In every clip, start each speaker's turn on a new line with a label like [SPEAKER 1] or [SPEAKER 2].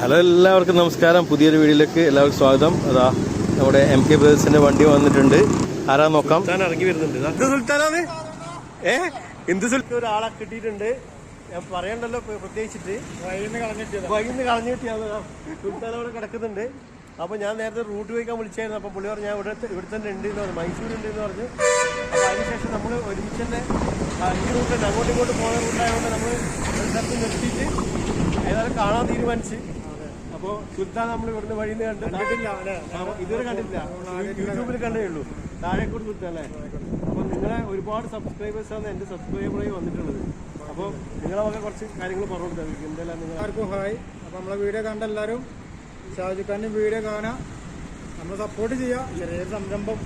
[SPEAKER 1] Hello എല്ലാവർക്കും നമസ്കാരം. പുതിയൊരു വീഡിയോയിലേക്ക് എല്ലാവർക്കും സ്വാഗതം. അതാ നമ്മുടെ എം കെ ബ്രദേഴ്സിന്റെ വണ്ടി വന്നിട്ടുണ്ട്. ആരാ നോക്കാം? ഇറങ്ങി വരുന്നുണ്ട്. സുൽത്താനാണ്? ഏ? എന്ത് സുൽത്താൻ ഒരാളെ കിട്ടിയിട്ടുണ്ട്. ഞാൻ പറയണ്ടല്ലോ പ്ര- പ്രത്യേകിച്ചിട്ട്. വൈകുന്നു കളഞ്ഞു കിട്ടിയത് സുൽത്താൻ അവിടെ കിടക്കുന്നുണ്ട്. അപ്പൊ ഞാൻ നേരത്തെ റൂട്ട് വയ്ക്കാൻ വിളിച്ചായിരുന്നു. അപ്പൊ പുള്ളി പറഞ്ഞു ഞാൻ ഇവിടെ ഇവിടെ തന്നെ ഉണ്ട് എന്ന് പറഞ്ഞു. മൈസൂർ ഉണ്ട് എന്ന് പറഞ്ഞു. അപ്പൊ അതിനുശേഷം നമ്മൾ ഒരുമിച്ച് തന്നെ ആ, ഈ റൂട്ട് അങ്ങോട്ടും ഇങ്ങോട്ടും പോകുന്ന റൂട്ടായതുകൊണ്ട് നമ്മൾ നിർത്തിയിട്ട് ഏതായാലും കാണാൻ തീരുമാനിച്ച് അപ്പോ സുൽത്താൻ നമ്മൾ ഇവിടുന്ന് വഴിയിൽ നിന്ന് കണ്ട് ഇതുവരെ കണ്ടിട്ടില്ല. യൂട്യൂബിൽ കണ്ടേ ഉള്ളൂ. താഴെക്കൂടി സുൽത്താൻ അല്ലേ? അപ്പൊ നിങ്ങളെ ഒരുപാട് സബ്സ്ക്രൈബേഴ്സ് ആണ് എന്റെ സബ്സ്ക്രൈബറായി വന്നിട്ടുള്ളത്. അപ്പോൾ നിങ്ങളെ വക കുറച്ച് കാര്യങ്ങൾ പറഞ്ഞു കൊടുത്താൽ എന്തെല്ലാം നിങ്ങൾ
[SPEAKER 2] ആർക്കും ഹായ്. അപ്പോൾ നമ്മളെ വീഡിയോ കണ്ട എല്ലാവരും ഷാജുഖാന്റെ വീഡിയോ കാണാം. നമ്മൾ സപ്പോർട്ട് ചെയ്യുക ചെറിയൊരു സംരംഭം.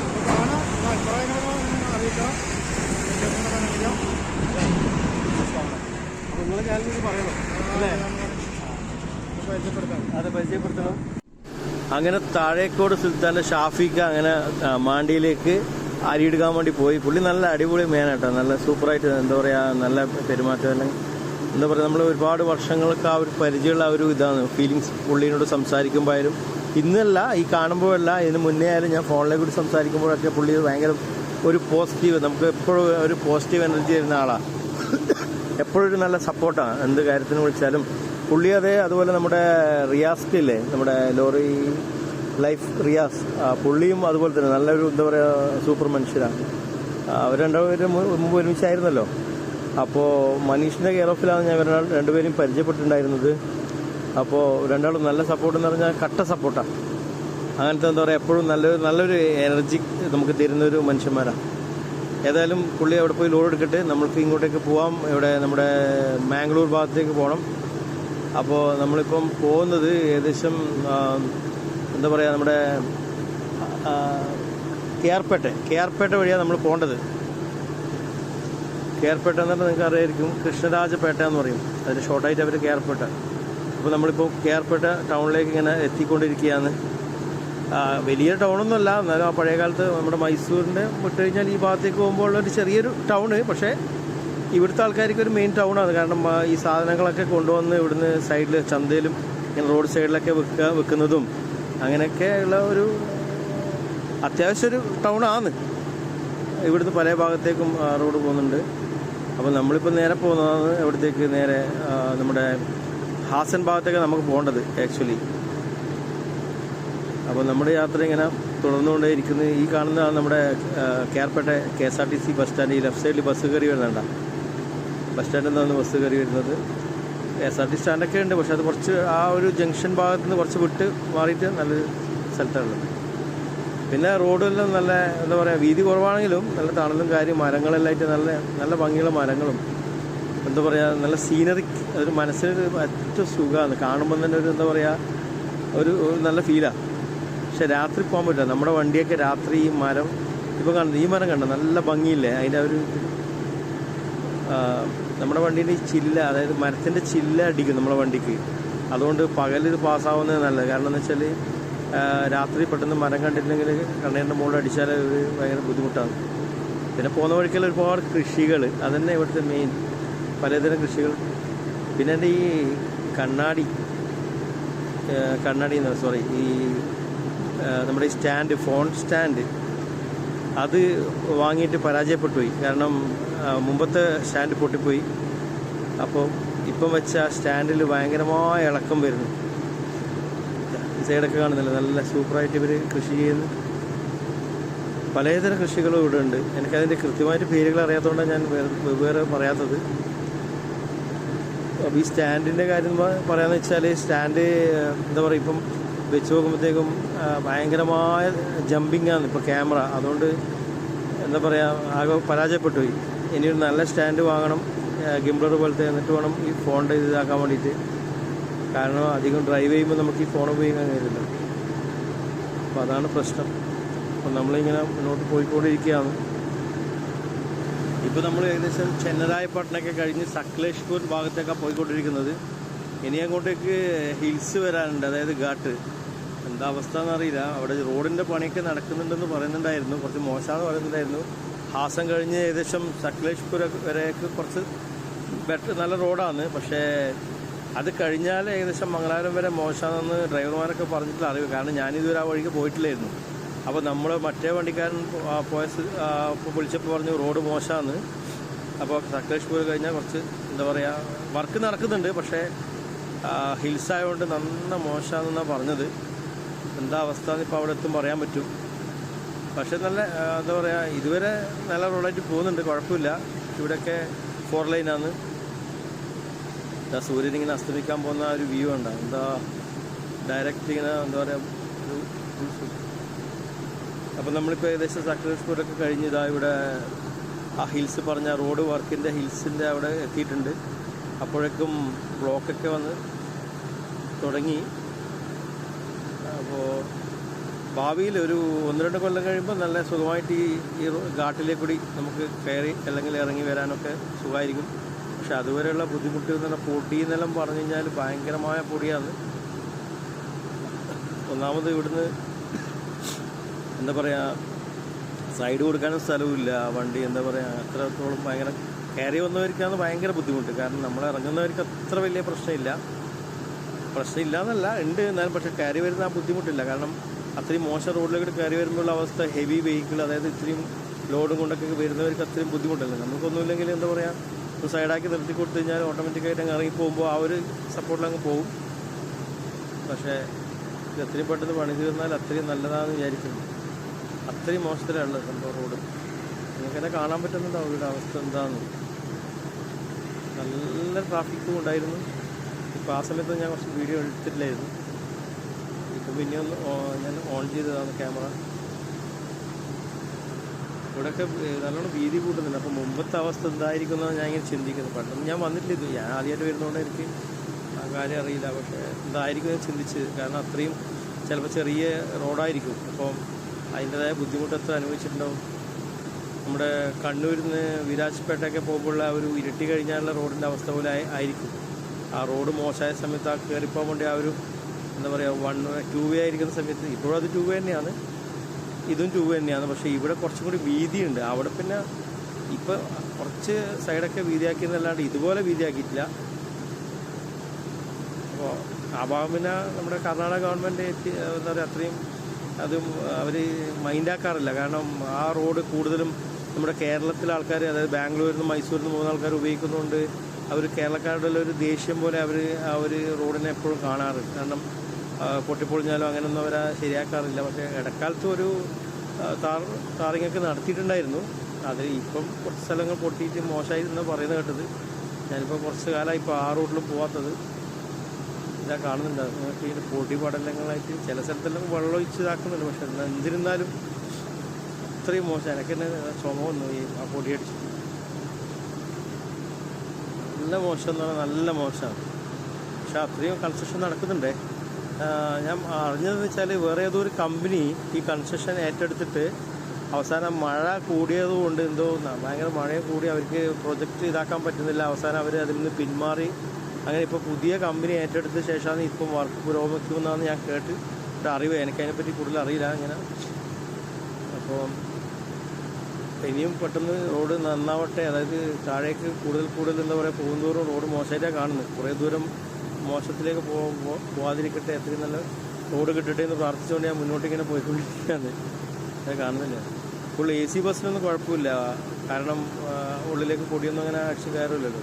[SPEAKER 2] അപ്പോൾ കാണാം. നിങ്ങളുടെ അഭിപ്രായങ്ങളൊക്കെ നിങ്ങൾ അറിയിക്കാം.
[SPEAKER 1] അപ്പൊ നിങ്ങളെ ചാനലിൽ പറയണം. അല്ലേ?
[SPEAKER 2] അപ്പോൾ
[SPEAKER 1] അങ്ങനെ താഴേക്കോട് സുൽത്താന്റെ ഷാഫിക്ക് അങ്ങനെ മാണ്ടിയിലേക്ക് അരിയിടുക്കാൻ വേണ്ടി പോയി. പുള്ളി നല്ല അടിപൊളി മേനാട്ടോ നല്ല സൂപ്പറായിട്ട് എന്താ പറയുക നല്ല പെരുമാറ്റം അല്ലെങ്കിൽ എന്താ പറയുക നമ്മൾ ഒരുപാട് വർഷങ്ങൾക്ക് ആ ഒരു പരിചയമുള്ള ആ ഒരു ഇതാണ്. ഫീലിങ്സ് പുള്ളിനോട് ആയാലും ഇന്നല്ല ഈ കാണുമ്പോഴല്ല ഇതിന് മുന്നേ ആയാലും ഞാൻ ഫോണിലെ കൂടി സംസാരിക്കുമ്പോഴൊക്കെ പുള്ളി ഭയങ്കര ഒരു പോസിറ്റീവ് നമുക്ക് എപ്പോഴും ഒരു പോസിറ്റീവ് എനർജി തരുന്ന ആളാണ് എപ്പോഴും ഒരു നല്ല സപ്പോർട്ടാണ് എന്ത് കാര്യത്തിന് വിളിച്ചാലും. പുള്ളി അതെ അതുപോലെ നമ്മുടെ റിയാസ് നമ്മുടെ ലോറി ലൈഫ് റിയാസ് പുള്ളിയും അതുപോലെ തന്നെ നല്ലൊരു എന്താ പറയുക സൂപ്പർ മനുഷ്യരാണ് അവർ രണ്ടുപേരും മുമ്പ് ഒരുമിച്ചായിരുന്നല്ലോ. അപ്പോൾ മനീഷിന്റെ കെയർ ഓഫിലാണ് ഞാൻ ഒരാൾ രണ്ടുപേരും പരിചയപ്പെട്ടിട്ടുണ്ടായിരുന്നത്. അപ്പോൾ രണ്ടാളും നല്ല സപ്പോർട്ട് എന്ന് പറഞ്ഞാൽ കട്ട സപ്പോർട്ടാണ് അങ്ങനത്തെ എന്താ പറയുക എപ്പോഴും നല്ലൊരു നല്ലൊരു എനർജി നമുക്ക് തരുന്നൊരു മനുഷ്യന്മാരാണ് ഏതായാലും പുള്ളി അവിടെ പോയി ലോഡ് എടുക്കട്ടെ നമ്മൾക്ക് ഇങ്ങോട്ടേക്ക് പോവാം. ഇവിടെ നമ്മുടെ മാംഗ്ലൂർ ഭാഗത്തേക്ക് പോകണം. അപ്പോൾ നമ്മളിപ്പം പോകുന്നത് ഏകദേശം എന്താ പറയുക നമ്മുടെ കേർപ്പേട്ട കേർപ്പേട്ട വഴിയാണ് നമ്മൾ പോകേണ്ടത്. കേർപ്പേട്ട പേട്ട എന്ന് പറഞ്ഞാൽ നിങ്ങൾക്ക് അറിയായിരിക്കും കൃഷ്ണരാജപേട്ട എന്ന് പറയും. അതിന് ഷോർട്ടായിട്ട് അവർ കേർപ്പേട്ട പേട്ട. അപ്പോൾ നമ്മളിപ്പോൾ കേർപ്പേട്ട പേട്ട ടൗണിലേക്ക് ഇങ്ങനെ എത്തിക്കൊണ്ടിരിക്കുകയാണ്. വലിയ ടൗണൊന്നുമല്ല. എന്നാലും ആ പഴയ കാലത്ത് നമ്മുടെ മൈസൂരിന്റെ വിട്ട് കഴിഞ്ഞാൽ ഈ ഭാഗത്തേക്ക് പോകുമ്പോൾ ഒരു ചെറിയൊരു ടൗണ്. പക്ഷേ ഇവിടുത്തെ ആൾക്കാർക്ക് ഒരു മെയിൻ ടൗണാണ് കാരണം ഈ സാധനങ്ങളൊക്കെ കൊണ്ടുവന്ന് ഇവിടുന്ന് സൈഡിൽ ചന്തയിലും ഇങ്ങനെ റോഡ് സൈഡിലൊക്കെ വെക്കുക വെക്കുന്നതും അങ്ങനെയൊക്കെ ഉള്ള ഒരു അത്യാവശ്യം ഒരു ടൗണാണ് ഇവിടുന്ന് പല ഭാഗത്തേക്കും റോഡ് പോകുന്നുണ്ട്. അപ്പോൾ നമ്മളിപ്പോൾ നേരെ പോകുന്നതാണ് എവിടത്തേക്ക് നേരെ നമ്മുടെ ഹാസൻ ഭാഗത്തേക്ക് നമുക്ക് പോകേണ്ടത് ആക്ച്വലി അപ്പോൾ നമ്മുടെ യാത്ര ഇങ്ങനെ തുടർന്നുകൊണ്ടേ ഇരിക്കുന്നത് ഈ കാണുന്നതാണ് നമ്മുടെ കേർപ്പേട്ട K S R T C bus stand ഈ ലെഫ്റ്റ് സൈഡിൽ ബസ് കയറി വരുന്നുണ്ട ബസ് സ്റ്റാൻഡിൽ നിന്നാണ് ബസ് കയറി വരുന്നത്. കെ എസ് ആർ ടി സ്റ്റാൻഡൊക്കെ ഉണ്ട് പക്ഷെ അത് കുറച്ച് ആ ഒരു ജംഗ്ഷൻ ഭാഗത്ത് നിന്ന് കുറച്ച് വിട്ട് മാറിയിട്ട് നല്ല സ്ഥലത്താണുള്ളത് പിന്നെ റോഡെല്ലാം നല്ല എന്താ പറയുക വീതി കുറവാണെങ്കിലും നല്ല തണലും കാര്യം മരങ്ങളെല്ലാം നല്ല നല്ല ഭംഗിയുള്ള മരങ്ങളും എന്താ പറയുക നല്ല സീനറി ഒരു മനസ്സിനൊരു ഏറ്റവും സുഖമാണ്. കാണുമ്പോൾ തന്നെ ഒരു എന്താ പറയുക ഒരു നല്ല ഫീലാണ് പക്ഷെ രാത്രി പോകാൻ പറ്റില്ല. നമ്മുടെ വണ്ടിയൊക്കെ രാത്രി ഈ മരം ഇപ്പോൾ കാണുന്നത് ഈ മരം കണ്ടോ? നല്ല ഭംഗിയില്ലേ? അതിന്റെ ഒരു നമ്മുടെ വണ്ടീന്റെ ഈ ചില്ല അതായത് മരത്തിന്റെ ചില്ല അടിക്കും നമ്മുടെ വണ്ടിക്ക്. അതുകൊണ്ട് ഇത് പാസ്സാവുന്നത് നല്ലത്. കാരണം എന്ന് വെച്ചാൽ രാത്രി പെട്ടെന്ന് മരം കണ്ടിട്ടില്ലെങ്കിൽ കണ്ണീരിന്റെ മുകളിൽ അടിച്ചാൽ ഒരു ഭയങ്കര ബുദ്ധിമുട്ടാണ്. പിന്നെ പോകുന്ന വഴിക്കൽ ഒരുപാട് കൃഷികൾ അതന്നെ ഇവിടുത്തെ മെയിൻ പലതരം കൃഷികൾ. പിന്നെ എന്റെ ഈ കണ്ണാടി കണ്ണാടി എന്ന് സോറി ഈ നമ്മുടെ ഈ സ്റ്റാൻഡ് ഫോൺ സ്റ്റാൻഡ് അത് വാങ്ങിയിട്ട് പരാജയപ്പെട്ടു പോയി കാരണം മുമ്പത്തെ സ്റ്റാൻഡ് പൊട്ടിപ്പോയി. അപ്പോൾ ഇപ്പം വെച്ച സ്റ്റാൻഡിൽ ഭയങ്കരമായ ഇളക്കം വരുന്നു. സൈഡൊക്കെ കാണുന്നില്ല? നല്ല സൂപ്പറായിട്ട് ഇവർ കൃഷി ചെയ്യുന്നു. പലതരം കൃഷികളും ഇവിടെ ഉണ്ട്. എനിക്കതിന്റെ കൃത്യമായിട്ട് പേരുകൾ അറിയാത്തതുകൊണ്ടാണ് ഞാൻ വേറെ വെവ്വേറെ പറയാത്തത്. അപ്പോൾ ഈ സ്റ്റാൻഡിന്റെ കാര്യം പറയാമെന്ന് വെച്ചാൽ സ്റ്റാൻഡ് എന്താ പറയുക ഇപ്പം വെച്ച് നോക്കുമ്പോഴത്തേക്കും ഭയങ്കരമായ ജമ്പിങ്ങാണ് ഇപ്പോൾ ക്യാമറ അതുകൊണ്ട് എന്താ പറയുക ആകെ പരാജയപ്പെട്ടു പോയി. ഇനി ഒരു നല്ല സ്റ്റാൻഡ് വാങ്ങണം. ഗിംബ്ലർ പോലത്തെ എന്നിട്ട് വേണം ഈ ഫോണിന്റെ ഇത് ഇതാക്കാൻ വേണ്ടിയിട്ട്. കാരണം അധികം ഡ്രൈവ് ചെയ്യുമ്പോൾ നമുക്ക് ഈ ഫോൺ ഉപയോഗിക്കാൻ കഴിയില്ല അപ്പോൾ അതാണ് പ്രശ്നം. അപ്പം നമ്മളിങ്ങനെ മുന്നോട്ട് പോയിക്കൊണ്ടിരിക്കുകയാണ്. ഇപ്പോൾ നമ്മൾ ഏകദേശം ചെന്നരായപ്പട്ടണമൊക്കെ കഴിഞ്ഞ് സക്ലേഷ്പൂർ ഭാഗത്തേക്കാണ് പോയിക്കൊണ്ടിരിക്കുന്നത്. ഇനി അങ്ങോട്ടേക്ക് ഹിൽസ് വരാനുണ്ട്. അതായത് ഘാട്ട്. എന്താ അവസ്ഥ എന്നറിയില്ല അവിടെ റോഡിന്റെ പണിയൊക്കെ നടക്കുന്നുണ്ടെന്ന് പറയുന്നുണ്ടായിരുന്നു. കുറച്ച് മോശമാണെന്ന് പറയുന്നുണ്ടായിരുന്നു. ഹാസം കഴിഞ്ഞ് ഏകദേശം സക്ലേഷ്പുര വരെയൊക്കെ കുറച്ച് ബെറ്റർ നല്ല റോഡാണ്. പക്ഷേ അത് കഴിഞ്ഞാൽ ഏകദേശം മംഗലാപുരം വരെ മോശമാണെന്ന് ഡ്രൈവർമാരൊക്കെ പറഞ്ഞിട്ടുള്ള അറിവ്. കാരണം ഞാനിതുവരെ ആ വഴിക്ക് പോയിട്ടില്ലായിരുന്നു. അപ്പോൾ നമ്മൾ മറ്റേ വണ്ടിക്കാരൻ പോയ വിളിച്ചപ്പോൾ പറഞ്ഞു റോഡ് മോശമാണ് അപ്പോൾ സക്ലേഷ്പൂർ കഴിഞ്ഞാൽ കുറച്ച് എന്താ പറയുക വർക്ക് നടക്കുന്നുണ്ട്. പക്ഷേ ഹിൽസ് ആയതുകൊണ്ട് നന്ന മോശമാണെന്നാണ് പറഞ്ഞത്. എന്താ അവസ്ഥ എന്ന് ഇപ്പോൾ അവിടെ എത്തും പറയാൻ പറ്റും. പക്ഷെ നല്ല എന്താ പറയുക ഇതുവരെ നല്ല റോഡായിട്ട് പോകുന്നുണ്ട് കുഴപ്പമില്ല. ഇവിടെയൊക്കെ ഫോർ ലൈനാണ് എന്താ സൂര്യൻ ഇങ്ങനെ അസ്തമിക്കാൻ പോകുന്ന ഒരു വ്യൂ ഉണ്ട് എന്താ ഡയറക്റ്റ് ഇങ്ങനെ എന്താ പറയുക അപ്പം നമ്മളിപ്പോൾ ഏകദേശം സക്രേഷ്പൂരൊക്കെ കഴിഞ്ഞ് ഇതാ ഇവിടെ ആ ഹിൽസ് പറഞ്ഞ റോഡ് വർക്കിന്റെ ഹിൽസിന്റെ അവിടെ എത്തിയിട്ടുണ്ട്. അപ്പോഴേക്കും ബ്ലോക്കൊക്കെ വന്ന് തുടങ്ങി. അപ്പോൾ ഭാവിയിൽ ഒരു ഒന്ന് രണ്ട് കൊല്ലം കഴിയുമ്പോൾ നല്ല സുഖമായിട്ട് ഈ ഈ ഘാട്ടിലെ കൂടി നമുക്ക് കയറി അല്ലെങ്കിൽ ഇറങ്ങി വരാനൊക്കെ സുഖമായിരിക്കും പക്ഷെ അതുവരെയുള്ള ബുദ്ധിമുട്ട് എന്ന് പറഞ്ഞാൽ പൊടി എന്നെല്ലാം പറഞ്ഞു കഴിഞ്ഞാൽ ഭയങ്കരമായ പൊടിയാണ്. ഒന്നാമത് ഇവിടുന്ന് എന്താ പറയുക സൈഡ് കൊടുക്കാനും സ്ഥലവുമില്ല. വണ്ടി എന്താ പറയുക അത്രത്തോളം ഭയങ്കര കയറി വന്നവർക്കാണ് ഭയങ്കര ബുദ്ധിമുട്ട്. കാരണം നമ്മൾ ഇറങ്ങുന്നവർക്ക് അത്ര വലിയ പ്രശ്നമില്ല. പ്രശ്നമില്ല എന്നല്ല ഉണ്ട്. എന്നാലും പക്ഷെ കയറി വരുന്ന ആ ബുദ്ധിമുട്ടില്ല. കാരണം അത്രയും മോശം റോഡിലേക്ക് കയറി വരുമ്പോഴുള്ള അവസ്ഥ ഹെവി വെഹിക്കിൾ അതായത് ഇത്രയും ലോഡും കൊണ്ടൊക്കെ വരുന്നവർക്ക് അത്രയും ബുദ്ധിമുട്ടല്ല? നമുക്കൊന്നുമില്ലെങ്കിൽ എന്താ പറയുക സൈഡാക്കി നിർത്തി കൊടുത്തു കഴിഞ്ഞാൽ ഓട്ടോമാറ്റിക്കായിട്ട് അങ്ങ് ഇറങ്ങി പോകുമ്പോൾ ആ ഒരു സപ്പോർട്ടിലങ്ങ് പോകും. പക്ഷേ ഇത് എത്രയും പെട്ടെന്ന് പണി തീർന്നാൽ അത്രയും നല്ലതാണെന്ന് വിചാരിക്കുന്നു. അത്രയും മോശത്തിലാണല്ലോ സംഭവം റോഡ്. നിങ്ങൾക്ക് കാണാൻ പറ്റുന്നുണ്ടാവും ഇവിടെ അവസ്ഥ എന്താണെന്ന് നല്ല ട്രാഫിക്കും ഉണ്ടായിരുന്നു. ഇപ്പോൾ ആ സമയത്ത് ഞാൻ കുറച്ച് വീഡിയോ എടുത്തിട്ടില്ലായിരുന്നു. ഇപ്പോൾ പിന്നെ ഒന്ന് ഞാൻ ഓൺ ചെയ്തതാണ് ക്യാമറ ഇവിടെയൊക്കെ നല്ലോണം വീതി കൂട്ടുന്നുണ്ട്. അപ്പോൾ മുമ്പത്തെ അവസ്ഥ എന്തായിരിക്കും എന്നാണ് ഞാൻ ഇങ്ങനെ ചിന്തിക്കുന്നത്. പണ്ടൊന്നും ഞാൻ വന്നിട്ടില്ല ഇത് ഞാൻ ആദ്യമായിട്ട് വരുന്നതുകൊണ്ട് എനിക്ക് ആ കാര്യം അറിയില്ല. പക്ഷേ എന്തായിരിക്കും ഞാൻ ചിന്തിച്ചത് കാരണം അത്രയും ചിലപ്പോൾ ചെറിയ റോഡായിരിക്കും. അപ്പം അതിന്റെതായ ബുദ്ധിമുട്ട് എത്ര അനുഭവിച്ചിട്ടുണ്ടാവും? നമ്മുടെ കണ്ണൂരിൽ നിന്ന് വിരാജ്പേട്ടയൊക്കെ പോകുമ്പോഴുള്ള ഒരു ഇരട്ടി കഴിഞ്ഞാലുള്ള റോഡിന്റെ അവസ്ഥ പോലെ ആയിരിക്കും. ആ റോഡ് മോശമായ സമയത്ത് ആ കയറിപ്പോകാൻ വേണ്ടി ആ ഒരു എന്താ പറയുക വൺ ടു വേ ആയിരിക്കുന്ന സമയത്ത് ഇപ്പോഴും അത് ടു വേ തന്നെയാണ്. ഇതും ടു വേ തന്നെയാണ്. പക്ഷേ ഇവിടെ കുറച്ചും കൂടി വീതിയുണ്ട്. അവിടെ പിന്നെ ഇപ്പം കുറച്ച് സൈഡൊക്കെ വീതിയാക്കിയെന്നല്ലാണ്ട് ഇതുപോലെ വീതിയാക്കിയിട്ടില്ല. അപ്പോൾ ആ ഭാഗം പിന്നെ നമ്മുടെ കർണാടക ഗവൺമെന്റ് എന്താ പറയുക അത്രയും അതും അവർ മൈൻഡാക്കാറില്ല കാരണം ആ റോഡ് കൂടുതലും നമ്മുടെ കേരളത്തിലെ ആൾക്കാർ അതായത് ബാംഗ്ലൂരിൽ നിന്ന് മൈസൂരിൽ നിന്ന് പോകുന്ന ആൾക്കാർ ഉപയോഗിക്കുന്നതുകൊണ്ട് അവർ കേരളക്കാരുടെ ഒരു ദേഷ്യം പോലെ അവർ ആ ഒരു റോഡിനെ എപ്പോഴും കാണാറ് കാരണം പൊട്ടിപ്പൊളിഞ്ഞാലും അങ്ങനെയൊന്നും അവരാ ശരിയാക്കാറില്ല. പക്ഷേ ഇടക്കാലത്ത് ഒരു താർ താറിങ്ങൊക്കെ നടത്തിയിട്ടുണ്ടായിരുന്നു. അത് ഇപ്പം കുറച്ച് സ്ഥലങ്ങൾ പൊട്ടിയിട്ട് മോശമായി എന്ന് പറയുന്നത് കേട്ടത്. ഞാനിപ്പോൾ കുറച്ച് കാലമായി ഇപ്പോൾ ആ റോഡിൽ പോവാത്തത്. ഇതാ കാണുന്നുണ്ട്. നിങ്ങൾക്ക് ഇതിന്റെ പൊടി പടലങ്ങളായിട്ട് ചില സ്ഥലത്തെല്ലാം വെള്ളം ഇതാക്കുന്നുണ്ട് പക്ഷെ എന്നാ എന്നിരുന്നാലും അത്രയും മോശം. എനിക്ക് തന്നെ ചുമ വന്നു. ഈ ആ പൊടി അടിച്ചിട്ട്. നല്ല മോശം എന്ന് പറഞ്ഞാൽ നല്ല മോശമാണ്. പക്ഷെ അത്രയും കൺസ്ട്രക്ഷൻ നടക്കുന്നുണ്ടേ. ഞാൻ അറിഞ്ഞതെന്ന് വെച്ചാൽ വേറെ ഏതോ ഒരു കമ്പനി ഈ കൺസ്ട്രക്ഷൻ ഏറ്റെടുത്തിട്ട് അവസാനം മഴ കൂടിയത് കൊണ്ട് എന്തോ ഭയങ്കര മഴയും കൂടി അവർക്ക് പ്രൊജക്റ്റ് ഇതാക്കാൻ പറ്റുന്നില്ല. അവസാനം അവർ അതിൽ നിന്ന് പിന്മാറി. അങ്ങനെ ഇപ്പോൾ പുതിയ കമ്പനി ഏറ്റെടുത്ത ശേഷമാണ് ഇപ്പം വർക്ക് പുരോഗമിക്കുമെന്നാണ് ഞാൻ കേട്ട് ഒരു അറിവ് എനിക്കതിനെപ്പറ്റി കൂടുതൽ അറിയില്ല ഇങ്ങനെ. അപ്പോൾ ഇനിയും പെട്ടെന്ന് റോഡ് നന്നാവട്ടെ. അതായത് താഴേക്ക് കൂടുതൽ കൂടുതൽ എന്താ പറയുക പോകുന്തോറും റോഡ് മോശമായിട്ടാണ് കാണുന്നത്. കുറേ ദൂരം മോശത്തിലേക്ക് പോകുമ്പോൾ പോവാതിരിക്കട്ടെ. എത്രയും നല്ല റോഡ് കിട്ടട്ടെ എന്ന് പ്രാർത്ഥിച്ചുകൊണ്ട് ഞാൻ മുന്നോട്ട് ഇങ്ങനെ പോയിക്കൊണ്ടിരിക്കുകയാണ്. അത് കാണുന്നില്ല. ഫുൾ എ സി ബസ്സിനൊന്നും കുഴപ്പമില്ല. കാരണം ഉള്ളിലേക്ക് പൊടിയൊന്നും അങ്ങനെ അടിച്ചു കയറില്ലല്ലോ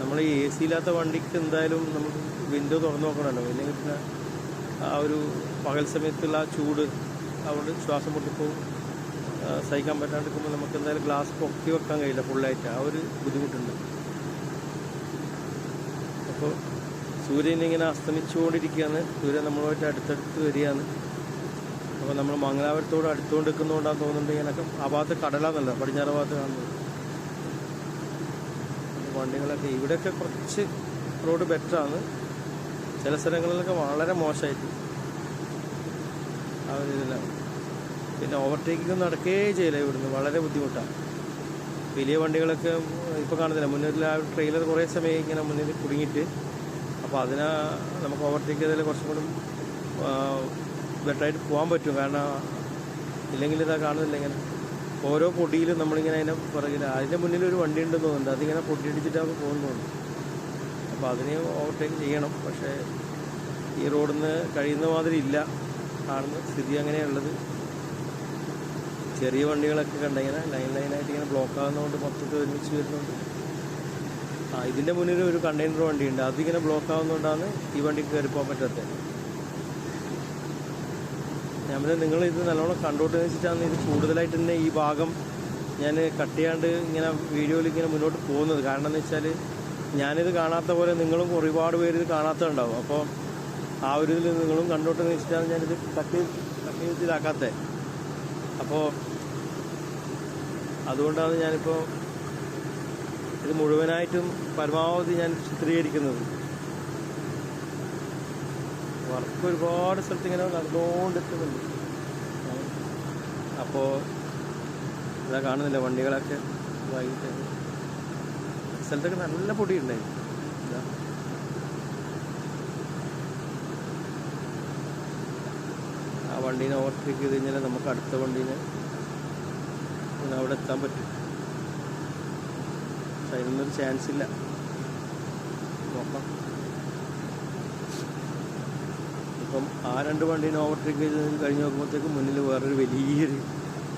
[SPEAKER 1] നമ്മൾ ഈ എ സി ഇല്ലാത്ത വണ്ടിക്ക് എന്തായാലും നമുക്ക് വിൻഡോ തുറന്നു നോക്കണമല്ലോ. ഇല്ലെങ്കിൽ പിന്നെ ആ ഒരു പകൽ സമയത്തുള്ള ചൂട് അവിടെ ശ്വാസം മുട്ടിപ്പോവും. സഹിക്കാൻ പറ്റാണ്ടിരിക്കുമ്പോൾ നമുക്ക് എന്തായാലും ഗ്ലാസ് പൊക്കി വെക്കാൻ കഴിയില്ല ഫുള്ളായിട്ട് ആ ഒരു ബുദ്ധിമുട്ടുണ്ട്. അപ്പോൾ സൂര്യൻ ഇങ്ങനെ അസ്തമിച്ചുകൊണ്ടിരിക്കുകയാണ്. സൂര്യൻ നമ്മളുമായിട്ട് അടുത്തടുത്ത് വരികയാണ്. അപ്പോൾ നമ്മൾ മംഗലാപുരത്തോട് അടുത്തുകൊണ്ട് നിൽക്കുന്നതുകൊണ്ടാണ് തോന്നുന്നുണ്ട് ഇങ്ങനെയൊക്കെ ആ ഭാഗത്ത് കടലാന്നല്ല പടിഞ്ഞാറ് ഭാഗത്ത് കാണുന്നത്. വണ്ടികളൊക്കെ ഇവിടെയൊക്കെ കുറച്ച് റോഡ് ബെറ്ററാണ് ചില സ്ഥലങ്ങളിലൊക്കെ വളരെ മോശമായിട്ട്. ആ ഒരു ഇതിലാണ്. പിന്നെ ഓവർടേക്കിംഗ് നടക്കേ ചെയ്യില്ല ഇവിടുന്ന്. വളരെ ബുദ്ധിമുട്ടാണ് വലിയ വണ്ടികളൊക്കെ ഇപ്പോൾ കാണുന്നില്ല. മുന്നിൽ ആ ട്രെയിലർ കുറേ സമയം ഇങ്ങനെ മുന്നിൽ കുടുങ്ങിയിട്ട്. അപ്പോൾ അതിനെ നമുക്ക് ഓവർടേക്ക് ചെയ്താൽ കുറച്ചും കൂടി ബെറ്ററായിട്ട് പോകാൻ പറ്റും. കാരണം ഇല്ലെങ്കിൽ ഇതാ കാണുന്നില്ല ഇങ്ങനെ. ഓരോ പൊടിയിലും നമ്മളിങ്ങനെ അതിനെ പുറകിൽ അതിന്റെ മുന്നിൽ ഒരു വണ്ടി ഉണ്ടെന്ന് തോന്നുന്നുണ്ട്. അതിങ്ങനെ പൊട്ടിയിടിച്ചിട്ടാണ് പോകുന്നുണ്ട് അപ്പോൾ അതിന് ഓവർടേക്ക് ചെയ്യണം. പക്ഷേ ഈ റോഡിൽ നിന്ന് കഴിയുന്ന മാതിരി ഇല്ല. കാണുന്ന സ്ഥിതി അങ്ങനെയുള്ളത് ചെറിയ വണ്ടികളൊക്കെ കണ്ടിങ്ങനെ ലൈൻ ലൈനായിട്ട് ഇങ്ങനെ ബ്ലോക്ക് ആകുന്നതുകൊണ്ട് മൊത്തത്തിൽ ഒരുമിച്ച് വരുന്നുണ്ട്. ആ ഇതിന്റെ മുന്നിൽ ഒരു കണ്ടെയ്നർ വണ്ടിയുണ്ട്. അതിങ്ങനെ ബ്ലോക്ക് ആവുന്നതുകൊണ്ടാണ് ഈ വണ്ടിക്ക് കയറി പോകാൻ പറ്റാത്തത്. ഞാൻ പിന്നെ നിങ്ങൾ ഇത് നല്ലോണം കണ്ടോട്ട് വെച്ചിട്ടാണ് ഇത് കൂടുതലായിട്ട് തന്നെ ഈ ഭാഗം ഞാൻ കട്ട് ചെയ്യാണ്ട് ഇങ്ങനെ വീഡിയോയിൽ ഇങ്ങനെ മുന്നോട്ട് പോകുന്നത്. കാരണം എന്ന് വെച്ചാൽ ഞാനിത് കാണാത്ത പോലെ നിങ്ങളും ഒരുപാട് പേര് ഇത് കാണാത്തതുണ്ടാവും. അപ്പോൾ ആ ഒരു ഇതിൽ നിങ്ങളും കണ്ടോട്ടെന്ന് വെച്ചിട്ടാണ് ഞാനിത് കട്ട് കട്ട് ചെയ്ത് ഇതാക്കാത്തത് അപ്പോൾ അതുകൊണ്ടാണ് ഞാനിപ്പോൾ ഇത് മുഴുവനായിട്ടും പരമാവധി ഞാൻ ചിത്രീകരിക്കുന്നത്. വർക്ക് ഒരുപാട് സ്ഥലത്ത് ഇങ്ങനെ നടന്നുകൊണ്ടിരിക്കുന്നുണ്ട്. അപ്പോൾ ഇതാ കാണുന്നില്ല വണ്ടികളൊക്കെ വൈകിട്ട് സ്ഥലത്തൊക്കെ നല്ല പൊടി ഉണ്ടായി ആ വണ്ടീനെ ഓവർടേക്ക് ചെയ്ത് കഴിഞ്ഞാൽ നമുക്ക് അടുത്ത വണ്ടീനെ പിന്നെ അവിടെ എത്താൻ പറ്റും. അതിനൊന്നൊരു ചാൻസ് ഇല്ല. നോക്കാം. ഇപ്പം ആ രണ്ട് വണ്ടീനെ ഓവർടേക്ക് ചെയ്ത് കഴിഞ്ഞ് നോക്കുമ്പോഴത്തേക്കും മുന്നിൽ വേറൊരു വലിയൊരു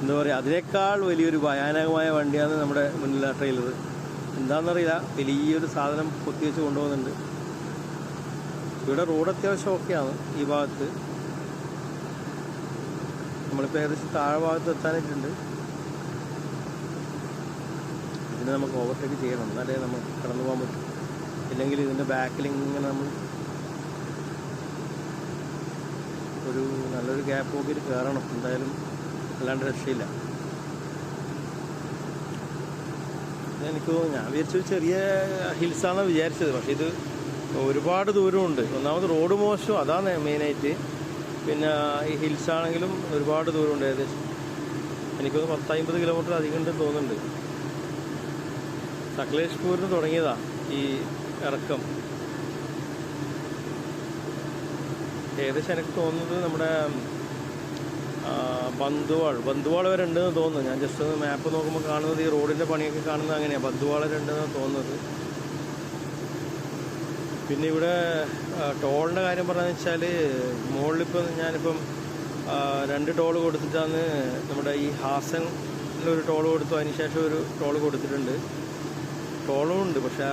[SPEAKER 1] എന്താ പറയുക അതിനേക്കാൾ വലിയൊരു ഭയാനകമായ വണ്ടിയാണ് നമ്മുടെ മുന്നിൽ ആ ട്രെയിലർ എന്താണെന്നറിയില്ല വലിയൊരു സാധനം കുത്തിവെച്ച് കൊണ്ടുപോകുന്നുണ്ട്. ഇവിടെ റോഡ് അത്യാവശ്യം ഓക്കെയാണ് ഈ ഭാഗത്ത്. നമ്മളിപ്പോൾ ഏകദേശം താഴെ ഭാഗത്ത് എത്താനായിട്ടുണ്ട്. ഇതിനെ നമുക്ക് ഓവർടേക്ക് ചെയ്യണം. എന്നാലേ നമുക്ക് കടന്നു പോകാൻ പറ്റും. ഇല്ലെങ്കിൽ ഇതിന്റെ ബാക്കിൽ ഇങ്ങനെ നമ്മൾ ഒരു നല്ലൊരു ഗ്യാപ്പ് നോക്കിയിട്ട് കയറണം എന്തായാലും അല്ലാണ്ട് രക്ഷയില്ല. എനിക്ക് ഞാൻ വിചാരിച്ചൊരു ചെറിയ ഹിൽസാണെന്ന് വിചാരിച്ചത്. പക്ഷേ ഇത് ഒരുപാട് ദൂരമുണ്ട്. ഒന്നാമത് റോഡ് മോശം. അതാണ് മെയിനായിട്ട്. പിന്നെ ഈ ഹിൽസാണെങ്കിലും ഒരുപാട് ദൂരമുണ്ട്. ഏകദേശം എനിക്കൊന്ന് പത്തമ്പത് കിലോമീറ്റർ അധികം ഉണ്ടെന്ന് തോന്നുന്നുണ്ട്. സകലേഷ്പൂരിന് തുടങ്ങിയതാ ഈ ഇറക്കം. ഏകദേശം എനിക്ക് തോന്നുന്നത് നമ്മുടെ ബന്ധുവാൾ. ബന്ധുവാൾ വരെ ഉണ്ടെന്ന് തോന്നുന്നു. ഞാൻ ജസ്റ്റ് മാപ്പ് നോക്കുമ്പോൾ കാണുന്നത് ഈ റോഡിന്റെ പണിയൊക്കെ കാണുന്നത് അങ്ങനെയാണ് ബന്തുവാൾ വരെ ഉണ്ടെന്ന് തോന്നുന്നത്. പിന്നെ ഇവിടെ ടോളിന്റെ കാര്യം പറഞ്ഞതെന്ന് വെച്ചാൽ മുകളിലിപ്പോൾ ഞാനിപ്പം രണ്ട് ടോൾ കൊടുത്തിട്ടാണ് നമ്മുടെ ഈ ഹാസൻ ഒരു ടോൾ കൊടുത്തു. അതിനുശേഷം ഒരു ടോൾ കൊടുത്തിട്ടുണ്ട്. ടോളും ഉണ്ട്. പക്ഷേ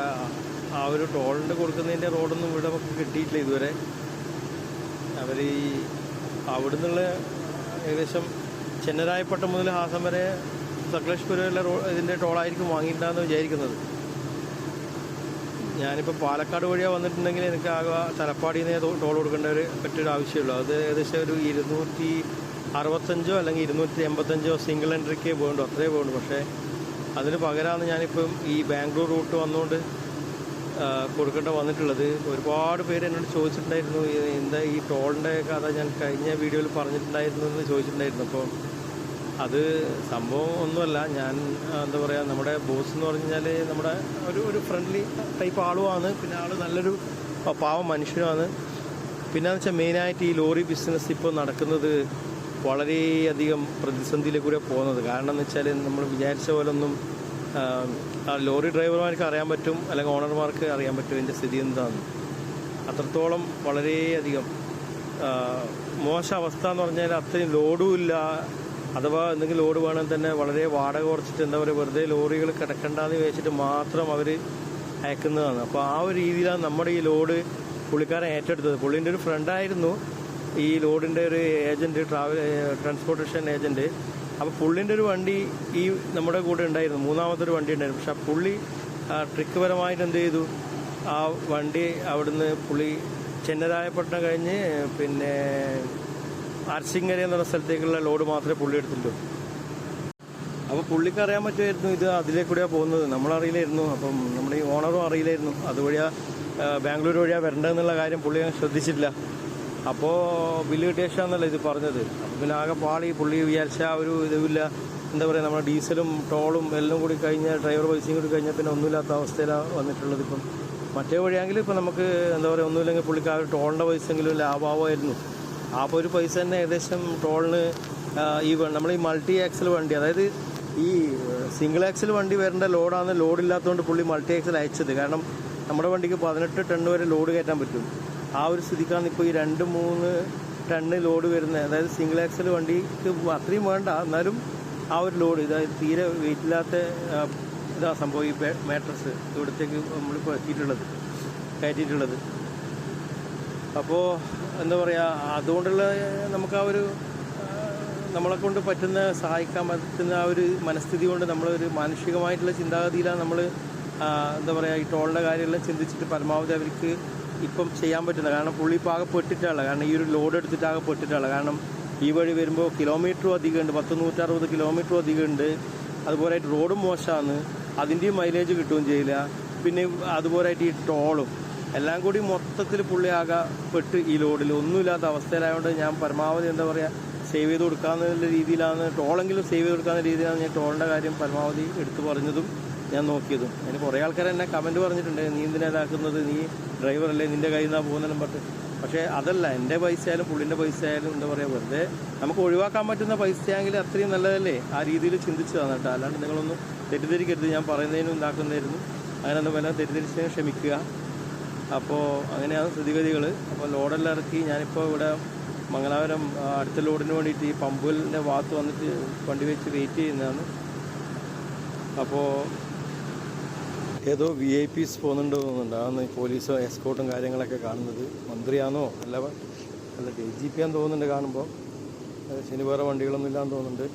[SPEAKER 1] ആ- ഒരു ടോളിന്റെ കൊടുക്കുന്നതിന്റെ റോഡൊന്നും ഇവിടെ നമുക്ക് കിട്ടിയിട്ടില്ല ഇതുവരെ. അവർ ഈ അവിടെ നിന്നുള്ള ഏകദേശം ചെന്നരായപ്പട്ടം മുതൽ ഹാസം വരെ സകലേഷ്പുരം വരെ റോ ഇതിന്റെ ടോളായിരിക്കും വാങ്ങിയിട്ടുണ്ടെന്ന് വിചാരിക്കുന്നത്. ഞാനിപ്പോൾ പാലക്കാട് വഴിയാണ് വന്നിട്ടുണ്ടെങ്കിൽ എനിക്ക് ആകെ തലപ്പാടിയിൽ നിന്ന് ടോൾ കൊടുക്കേണ്ട ഒരു പറ്റൊരു ആവശ്യമുള്ളൂ. അത് ഏകദേശം ഒരു ഇരുന്നൂറ്റി അറുപത്തഞ്ചോ അല്ലെങ്കിൽ ഇരുന്നൂറ്റി എൺപത്തഞ്ചോ സിംഗിൾ എൻട്രിക്ക് പോകുന്നുണ്ടോ അത്രേ പോകുന്നുണ്ട് പക്ഷേ അതിന് പകരമാണ് ഞാനിപ്പം ഈ ബാംഗ്ലൂർ റൂട്ട് വന്നുകൊണ്ട് കൊടുക്കേണ്ട വന്നിട്ടുള്ളത്. ഒരുപാട് പേര് എന്നോട് ചോദിച്ചിട്ടുണ്ടായിരുന്നു എന്താ ഈ ടോളിന്റെ കഥ ഞാൻ കഴിഞ്ഞ വീഡിയോയിൽ പറഞ്ഞിട്ടുണ്ടായിരുന്നു എന്ന് ചോദിച്ചിട്ടുണ്ടായിരുന്നു. അപ്പോൾ അത് സംഭവം ഒന്നുമല്ല. ഞാൻ എന്താ പറയുക നമ്മുടെ ബോസ് എന്ന് പറഞ്ഞാൽ നമ്മുടെ ഒരു ഒരു ഫ്രണ്ട്ലി ടൈപ്പ് ആളുമാണ്. പിന്നെ ആൾ നല്ലൊരു പാവം മനുഷ്യനുമാണ്. പിന്നെ എന്ന് വെച്ചാൽ മെയിനായിട്ട് ഈ ലോറി ബിസിനസ് ഇപ്പോൾ നടക്കുന്നത് വളരെയധികം പ്രതിസന്ധിയിലേക്കൂടെ പോകുന്നത്. കാരണം എന്ന് വെച്ചാൽ നമ്മൾ വിചാരിച്ച പോലൊന്നും ലോറി ഡ്രൈവർമാർക്ക് അറിയാൻ പറ്റും അല്ലെങ്കിൽ ഓണർമാർക്ക് അറിയാൻ പറ്റും ഇതിന്റെ സ്ഥിതി എന്താണെന്ന് അത്രത്തോളം വളരെയധികം മോശം അവസ്ഥ എന്ന് പറഞ്ഞാൽ അത്രയും ലോഡും ഇല്ല. അഥവാ എന്തെങ്കിലും ലോഡ് വേണമെങ്കിൽ തന്നെ വളരെ വാടക കുറച്ചിട്ട് എന്താ പറയുക വെറുതെ ലോറികൾ കിടക്കണ്ടെന്ന് വെച്ചിട്ട് മാത്രം അവർ അയക്കുന്നതാണ്. അപ്പോൾ ആ ഒരു രീതിയിലാണ് നമ്മുടെ ഈ ലോഡ് പുള്ളിക്കാരൻ ഏറ്റെടുത്തത്. പുള്ളിന്റെ ഒരു ഫ്രണ്ടായിരുന്നു ഈ ലോഡിന്റെ ഒരു ഏജന്റ് ട്രാവൽ ട്രാൻസ്പോർട്ടേഷൻ ഏജന്റ് അപ്പോൾ പുള്ളിന്റെ ഒരു വണ്ടി ഈ നമ്മുടെ കൂടെ ഉണ്ടായിരുന്നു. മൂന്നാമത്തെ ഒരു വണ്ടി ഉണ്ടായിരുന്നു. പക്ഷെ പുള്ളി ട്രിക്ക് പരമായിട്ട് എന്ത് ചെയ്തു? ആ വണ്ടി അവിടുന്ന് പുള്ളി ചെന്നരായപ്പട്ടണം കഴിഞ്ഞ് പിന്നെ അർസിംഗര എന്ന് സ്ഥലത്തേക്കുള്ള ലോഡ് മാത്രമേ പുള്ളി എടുത്തുള്ളൂ അപ്പോൾ പുള്ളിക്ക് അറിയാൻ പറ്റുമായിരുന്നു ഇത് അതിലേ കൂടെയാണ് പോകുന്നത്. നമ്മളറിയില്ലായിരുന്നു. അപ്പം നമ്മുടെ ഈ ഓണറും അറിയില്ലായിരുന്നു. അതുവഴിയാ ആ, ബാംഗ്ലൂർ വഴിയാണ് വരേണ്ടതെന്നുള്ള കാര്യം പുള്ളി ശ്രദ്ധിച്ചിട്ടില്ല. അപ്പോൾ ബില്ല് കിട്ടിയ ശേഷമാണല്ലോ ഇത് പറഞ്ഞത്. പിന്നെ ആകെ പാളി പുള്ളി വിചാരിച്ച ഒരു ഇതുമില്ല. എന്താ പറയുക നമ്മുടെ ഡീസലും ടോളും എല്ലാം കൂടി കഴിഞ്ഞ് ഡ്രൈവർ പൈസയും കൂടി കഴിഞ്ഞാൽ പിന്നെ ഒന്നുമില്ലാത്ത അവസ്ഥയിലാണ് വന്നിട്ടുള്ളത് ഇപ്പം. മറ്റേ വഴിയാണെങ്കിൽ ഇപ്പം നമുക്ക് എന്താ പറയുക ഒന്നുമില്ലെങ്കിൽ പുള്ളിക്ക് ആ ഒരു ടോളിന്റെ പൈസയെങ്കിലും ലാഭമാവുമായിരുന്നു അപ്പോൾ ഒരു പൈസ തന്നെ ഏകദേശം ടോളിന് ഈ നമ്മൾ ഈ മൾട്ടി ആക്സൽ വണ്ടി അതായത് ഈ സിംഗിൾ ആക്സൽ വണ്ടി വരേണ്ട ലോഡാണ് ലോഡില്ലാത്തതുകൊണ്ട് പുള്ളി മൾട്ടി ആക്സൽ അയച്ചത്. കാരണം നമ്മുടെ വണ്ടിക്ക് പതിനെട്ട് ടൺ വരെ ലോഡ് കയറ്റാൻ പറ്റും. ആ ഒരു സ്ഥിതിക്കാണ് ഇപ്പോൾ ഈ രണ്ട് മൂന്ന് ടണ്ണ് ലോഡ് വരുന്നത്. അതായത് സിംഗിൾ ആക്സൽ വണ്ടിക്ക് അത്രയും വേണ്ട. എന്നാലും ആ ഒരു ലോഡ് ഇതായത് തീരെ വെയിറ്റ് ഇല്ലാത്ത ആ, ഇതാ സംഭവം ഈ മാട്രസ് ഇവിടത്തേക്ക് നമ്മൾ എത്തിയിട്ടുള്ളത് കയറ്റിയിട്ടുള്ളത്. അപ്പോൾ എന്താ പറയുക അതുകൊണ്ടുള്ള നമുക്ക് ആ ഒരു നമ്മളെ കൊണ്ട് പറ്റുന്ന സഹായിക്കാൻ പറ്റുന്ന ആ ഒരു മനസ്ഥിതി കൊണ്ട് നമ്മളൊരു മാനുഷികമായിട്ടുള്ള ചിന്താഗതിയിലാണ് നമ്മൾ എന്താ പറയുക ഈ ടോളിന്റെ കാര്യമെല്ലാം ചിന്തിച്ചിട്ട് പരമാവധി അവർക്ക് ഇപ്പം ചെയ്യാൻ പറ്റുന്നത് കാരണം പുള്ളി ഇപ്പോൾ ആകെ പെട്ടിട്ടുള്ള കാരണം ഈ ഒരു ലോഡ് എടുത്തിട്ട് ആകെ പെട്ടിട്ടുള്ള കാരണം ഈ വഴി വരുമ്പോൾ കിലോമീറ്ററും അധികമുണ്ട്. പത്ത് നൂറ്ററുപത് കിലോമീറ്ററും അധികമുണ്ട്. അതുപോലെ റോഡും മോശമാണ് അതിന്റെയും മൈലേജ് കിട്ടുകയും ചെയ്യില്ല. പിന്നെ അതുപോലെ ഈ ടോളും എല്ലാം കൂടി മൊത്തത്തിൽ പുള്ളി ആകെ പെട്ട് ഈ ലോഡിൽ ഒന്നുമില്ലാത്ത അവസ്ഥയിലായതുകൊണ്ട് ഞാൻ പരമാവധി എന്താ പറയുക സേവ് ചെയ്ത് കൊടുക്കാമെന്നുള്ള രീതിയിലാണ്. ടോളെങ്കിലും സേവ് ചെയ്ത് കൊടുക്കാവുന്ന രീതിയിലാണ് ഞാൻ ടോളിന്റെ കാര്യം പരമാവധി എടുത്തു പറഞ്ഞതും ഞാൻ നോക്കിയതും. അതിന് കുറേ ആൾക്കാർ എന്നെ കമന്റ് പറഞ്ഞിട്ടുണ്ട്. നീ എന്തിനാ ഇതാക്കുന്നത്? നീ ഡ്രൈവറല്ലേ നിന്റെ കയ്യിൽ നിന്നാണ് പോകുന്നതെന്നും പറഞ്ഞു പക്ഷേ അതല്ല എന്റെ പൈസ ആയാലും പുള്ളിന്റെ പൈസ ആയാലും എന്താ പറയുക വെറുതെ നമുക്ക് ഒഴിവാക്കാൻ പറ്റുന്ന പൈസയാണെങ്കിൽ അത്രയും നല്ലതല്ലേ? ആ രീതിയിൽ ചിന്തിച്ചു കേട്ടോ. അല്ലാണ്ട് നിങ്ങളൊന്നും തെറ്റിദ്ധരിക്കരുത്. ഞാൻ പറയുന്നതിനും ഉണ്ടാക്കുന്നതായിരുന്നു അങ്ങനെ ഒന്നും വല്ല തെറ്റിദ്ധരിച്ചതിന് ക്ഷമിക്കുക. അപ്പോൾ അങ്ങനെയാണ് സ്ഥിതിഗതികൾ അപ്പോൾ ലോഡെല്ലാം ഇറക്കി. ഞാനിപ്പോൾ ഇവിടെ മംഗലാപുരം അടുത്ത ലോഡിന് വേണ്ടിയിട്ട് ഈ പമ്പുകളിന്റെ ഭാഗത്ത് വന്നിട്ട് വണ്ടി വെച്ച് വെയിറ്റ് ചെയ്യുന്നതാണ്. അപ്പോൾ ഏതോ വി ഐ പീസ് പോകുന്നുണ്ടോ തോന്നുന്നുണ്ട്. അതാണ് പോലീസോ എസ്കോട്ടും കാര്യങ്ങളൊക്കെ കാണുന്നത്. മന്ത്രിയാണോ? അല്ല അല്ല ഡി ജി പി ആണെന്ന് തോന്നുന്നുണ്ട് കാണുമ്പോൾ ശനി വേറെ വണ്ടികളൊന്നും ഇല്ലാന്ന് തോന്നുന്നുണ്ട്.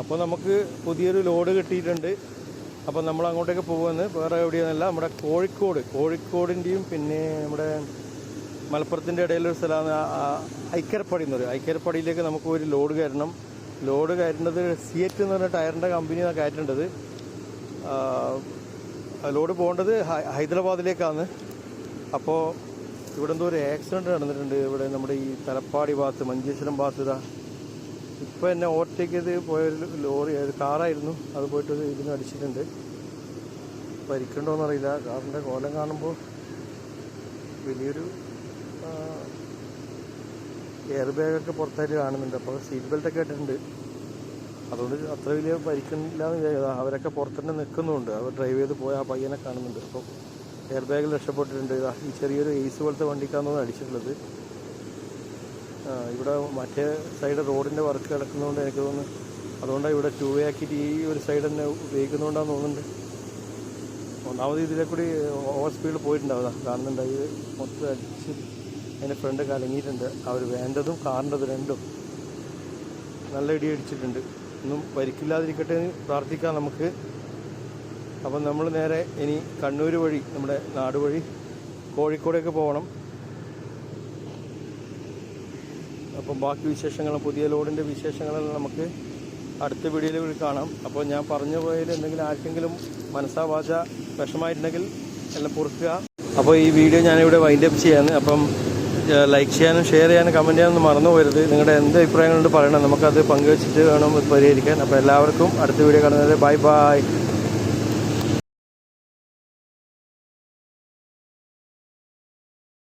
[SPEAKER 1] അപ്പോൾ നമുക്ക് പുതിയൊരു ലോഡ് കിട്ടിയിട്ടുണ്ട്. അപ്പോൾ നമ്മൾ അങ്ങോട്ടേക്ക് പോകുന്നത് വേറെ എവിടെയൊന്നുമല്ല നമ്മുടെ കോഴിക്കോട്. കോഴിക്കോടിന്റെയും പിന്നെ നമ്മുടെ മലപ്പുറത്തിന്റെ ഇടയിലൊരു സ്ഥലമാണ് ഐക്കരപ്പടി എന്ന് പറയും. ഐക്കരപ്പടിയിലേക്ക് നമുക്ക് ഒരു ലോഡ് കയറണം. ലോഡ് കയറേണ്ടത് സിയറ്റ് എന്ന് പറഞ്ഞ ടയറിന്റെ കമ്പനിയാണ് കയറ്റേണ്ടത്. ലോഡ് പോകേണ്ടത് ഹൈദരാബാദിലേക്കാണ്. അപ്പോൾ ഇവിടെ എന്തോ ഒരു ആക്സിഡന്റ് നടന്നിട്ടുണ്ട്. ഇവിടെ നമ്മുടെ ഈ തലപ്പാടി ഭാഗത്ത് മഞ്ചേശ്വരം ഭാഗത്ത് ഇപ്പോൾ എന്നെ ഓവർടേക്ക് ചെയ്ത് പോയൊരു ലോറി ഒരു കാറായിരുന്നു. അത് പോയിട്ട് ഒരു ഇതിന് അടിച്ചിട്ടുണ്ട്. പരിക്കണ്ടോന്നറിയില്ല കാറിന്റെ കോലം കാണുമ്പോൾ വലിയൊരു എയർ ബാഗൊക്കെ പുറത്തായിട്ട് കാണുന്നുണ്ട്. അപ്പോൾ സീറ്റ് ബെൽറ്റൊക്കെ ഇട്ടിട്ടുണ്ട്. അതുകൊണ്ട് അത്ര വലിയ പരിക്കില്ല അവരൊക്കെ പുറത്തുതന്നെ നിൽക്കുന്നുണ്ട്. അവർ ഡ്രൈവ് ചെയ്ത് പോയ ആ പയ്യനെ കാണുന്നുണ്ട്. അപ്പോൾ എയർ ബാഗിൽ രക്ഷപ്പെട്ടിട്ടുണ്ട്. ഈ ചെറിയൊരു എയ്സ് പോലത്തെ വണ്ടിക്കാന്ന് തോന്നുന്നു അടിച്ചിട്ടുള്ളത് ഇവിടെ മറ്റേ സൈഡ് റോഡിന്റെ വർക്ക് കിടക്കുന്നതുകൊണ്ട് എനിക്ക് തോന്നുന്നു അതുകൊണ്ടാണ് ഇവിടെ ടൂ വേ ആക്കിയിട്ട് ഈ ഒരു സൈഡ് തന്നെ ഉപയോഗിക്കുന്നതുകൊണ്ടാണ് തോന്നുന്നുണ്ട്. ഒന്നാമത് ഇതിലെ കൂടി ഓവർ സ്പീഡിൽ പോയിട്ടുണ്ടാവുക കാണുന്നുണ്ട്. ഇത് മൊത്തം അടിച്ച് അതിന്റെ ഫ്രണ്ട് കലങ്ങിയിട്ടുണ്ട്. അവർ വേണ്ടതും കാറിന്റെത് രണ്ടും നല്ല ഇടി അടിച്ചിട്ടുണ്ട്. ഒന്നും പരിക്കില്ലാതിരിക്കട്ടെ എന്ന് പ്രാർത്ഥിക്കാം നമുക്ക്. അപ്പം നമ്മൾ നേരെ ഇനി കണ്ണൂർ വഴി നമ്മുടെ നാട് വഴി കോഴിക്കോടേക്ക് പോകണം അപ്പം ബാക്കി വിശേഷങ്ങളും പുതിയ ലോഡിന്റെ വിശേഷങ്ങളെല്ലാം നമുക്ക് അടുത്ത വീഡിയോയിൽ കാണാം. അപ്പോൾ ഞാൻ പറഞ്ഞു പോയതിൽ എന്തെങ്കിലും ആർക്കെങ്കിലും മനസ്സാ വാച വിഷമായിട്ടുണ്ടെങ്കിൽ എല്ലാം പൊറുക്കുക. അപ്പോൾ ഈ വീഡിയോ ഞാനിവിടെ വൈൻഡപ്പ് ചെയ്യാന്ന് അപ്പം ലൈക്ക് ചെയ്യാനും ഷെയർ ചെയ്യാനും കമന്റ് ചെയ്യാനൊന്നും മറന്നു പോകരുത്. നിങ്ങളുടെ എന്ത് അഭിപ്രായങ്ങളുണ്ട് പറയണം. നമുക്കത് പങ്കുവച്ചിട്ട് വേണം പരിഹരിക്കാൻ. അപ്പോൾ എല്ലാവർക്കും അടുത്ത വീഡിയോ കാണുന്നത് ബൈ ബൈ